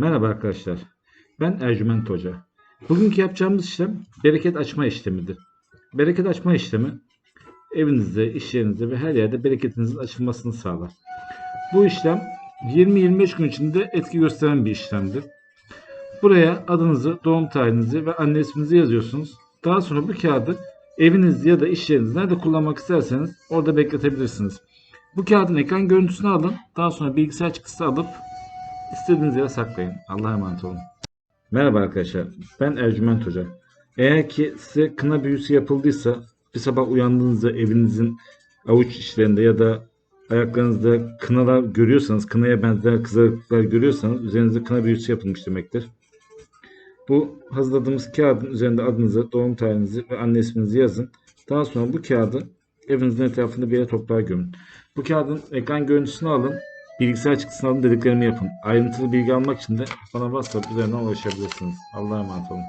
Merhaba arkadaşlar. Ben Ercüment Hoca. Bugünkü yapacağımız işlem bereket açma işlemidir. Bereket açma işlemi evinizde, iş yerinizde ve her yerde bereketinizin açılmasını sağlar. Bu işlem 20-25 gün içinde etki gösteren bir işlemdir. Buraya adınızı, doğum tarihinizi ve anne isminizi yazıyorsunuz. Daha sonra bu kağıdı evinizde ya da iş yerinizde nerede kullanmak isterseniz orada bekletebilirsiniz. Bu kağıdın ekran görüntüsünü alın. Daha sonra bilgisayar çıktısı alıp İstediğiniz yere saklayın. Allah'a emanet olun. Merhaba arkadaşlar. Ben Ercüment Hoca. Eğer ki size kına büyüsü yapıldıysa bir sabah uyandığınızda evinizin avuç içlerinde ya da ayaklarınızda kınalar görüyorsanız, kınaya benzer kızarıklıklar görüyorsanız üzerinizde kına büyüsü yapılmış demektir. Bu hazırladığımız kağıdın üzerinde adınızı, doğum tarihinizi ve anne isminizi yazın. Daha sonra bu kağıdı evinizin etrafında bir yere toprağa gömün. Bu kağıdın ekran görüntüsünü alın. Bilgisayar çıktısını alın dediklerimi yapın. Ayrıntılı bilgi almak için de bana WhatsApp üzerinden ulaşabilirsiniz. Allah'a emanet olun.